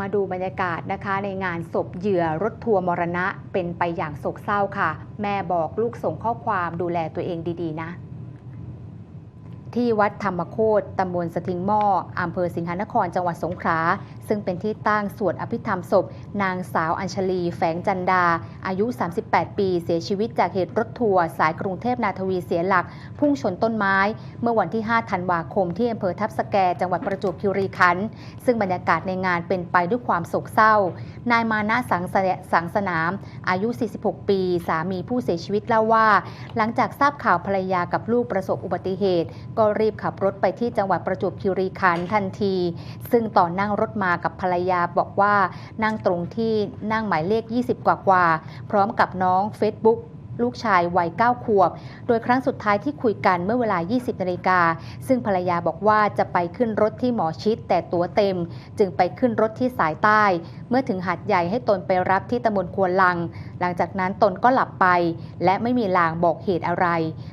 มาดูบรรยากาศนะคะในงานศพเหยื่อรถทัวร์มรณะเป็นไปอย่างโศกเศร้าค่ะ แม่บอกลูกส่งข้อความดูแลตัวเองดีๆนะ ที่วัดธรรมโคตตำบลสทิงหม้ออำเภอสิงหนครจังหวัดสงขลา ซึ่งเป็นที่ตั้งสวดอภิธรรมศพ นางสาวอัญชลี แฝงจันดา อายุ 38 ปี เสียชีวิตจากเหตุรถทัวร์สายกรุงเทพนาทวีเสียหลัก พุ่งชนต้นไม้ เมื่อวันที่ 5 ธันวาคมที่อำเภอทับสแก จังหวัดประจวบคีรีขันธ์ ซึ่งบรรยากาศในงานเป็นไปด้วยความโศกเศร้า นายมานะสังสสังสนาม อายุ 46 ปี สามีผู้เสียชีวิตเล่าว่า หลังจากทราบข่าวภรรยากับลูกประสบอุบัติเหตุก็็รีบขับรถไปที่จังหวัดประจวบคีรีขันธ์ทันที ซึ่งตอนนั่งรถมากับภรรยาบอกว่านั่งตรงที่นั่งหมายเลข 20 กว่ากว่าๆพร้อมกับน้อง Facebook ลูกชายวัย 9 ขวบ โดยครั้งสุดท้ายที่คุยกันเมื่อเวลา 20นาฬิกา ซึ่งภรรยาบอกว่าจะไปขึ้นรถที่หมอชิดแต่ตั๋วเต็ม จึงไปขึ้นรถที่สายใต้ เมื่อถึงหาดใหญ่ให้ตนไปรับที่ตำบลควนลัง หลังจากนั้นตนก็หลับไป และไม่มีลางบอกเหตุอะไร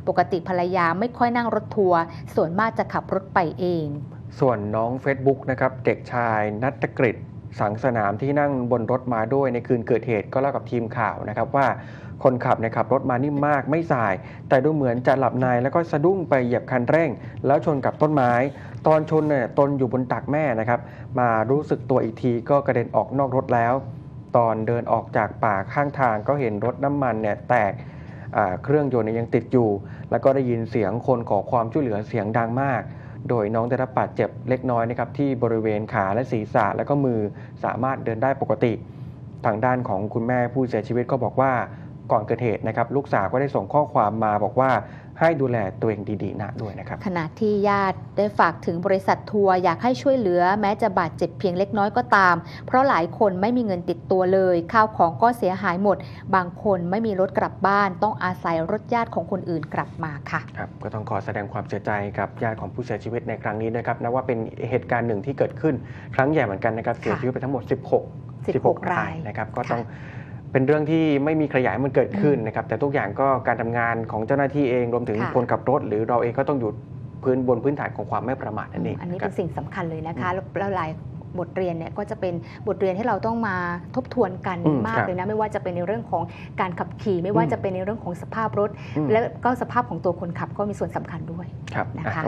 ปกติภรรยาไม่ค่อยนั่งรถทัวร์ ส่วนมากจะขับรถไปเอง ส่วนน้อง Facebook นะครับ เด็กชายนัตกฤษ สังสนามที่นั่งบนรถมาด้วยในคืนเกิดเหตุก็เล่ากับทีมข่าวนะครับว่าคนขับเนี่ยขับรถมานิ่มมากไม่สาย แต่ดูเหมือนจะหลับในแล้วก็สะดุ้งไปเหยียบคันเร่ง แล้วชนกับต้นไม้ ตอนชนเนี่ยตนอยู่บนตักแม่นะครับ มารู้สึกตัวอีกทีก็กระเด็นออกนอกรถแล้ว ตอนเดินออกจากป่าข้างทางก็เห็นรถน้ำมันเนี่ยแตกเครื่องยนต์ยังติดอยู่ แล้วก็ได้ยินเสียงคนขอความช่วยเหลือเสียงดังมาก โดยน้องได้รับบาดเจ็บเล็กน้อยนะครับที่บริเวณขาและศีรษะและก็มือสามารถเดินได้ปกติ ทางด้านของคุณแม่ผู้เสียชีวิตก็บอกว่า ก่อนเกิดเหตุนะครับ ลูกสาวก็ได้ส่งข้อความมาบอกว่าให้ดูแลตัวเองดีๆนะด้วยนะครับ ขณะที่ญาติได้ฝากถึงบริษัททัวร์อยากให้ช่วยเหลือ แม้จะบาดเจ็บเพียงเล็กน้อยก็ตาม เพราะหลายคนไม่มีเงินติดตัวเลย ข้าวของก็เสียหายหมด บางคนไม่มีรถกลับบ้าน ต้องอาศัยรถญาติของคนอื่นกลับมาค่ะครับก็ต้องขอแสดงความเสียใจกับญาติของผู้เสียชีวิตในครั้งนี้นะครับนับว่าเป็นเหตุการณ์หนึ่งที่เกิดขึ้นครั้งใหญ่เหมือนกันนะครับเสียชีวิตไปทั้งหมด 16 16 รายนะครับก็ต้อง เป็นเรื่องที่ไม่มีใครอยากให้มันเกิดขึ้นนะครับ แต่ทุกอย่างก็การทำงานของเจ้าหน้าที่เองรวมถึงค่ะคนขับรถ หรือเราเองก็ต้องอยู่พื้นบนพื้นฐานของความไม่ประมาทนั่นเองอันนี้ครัเป็บนสิ่งสำคัญเลยนะคะแล้วแล้วหลายบทเรียนเนี่ยก็จะเป็นบทเรียนที่เราต้องมาทบทวนกันอืมมากครับเลยนะไม่ว่าจะเป็นในเรื่องของการขับขี่ ไม่ว่าอืมจะเป็นในเรื่องของสภาพรถอืมและก็สภาพของตัวคนขับก็มีส่วนสำคัญด้วยครับนะคะอะ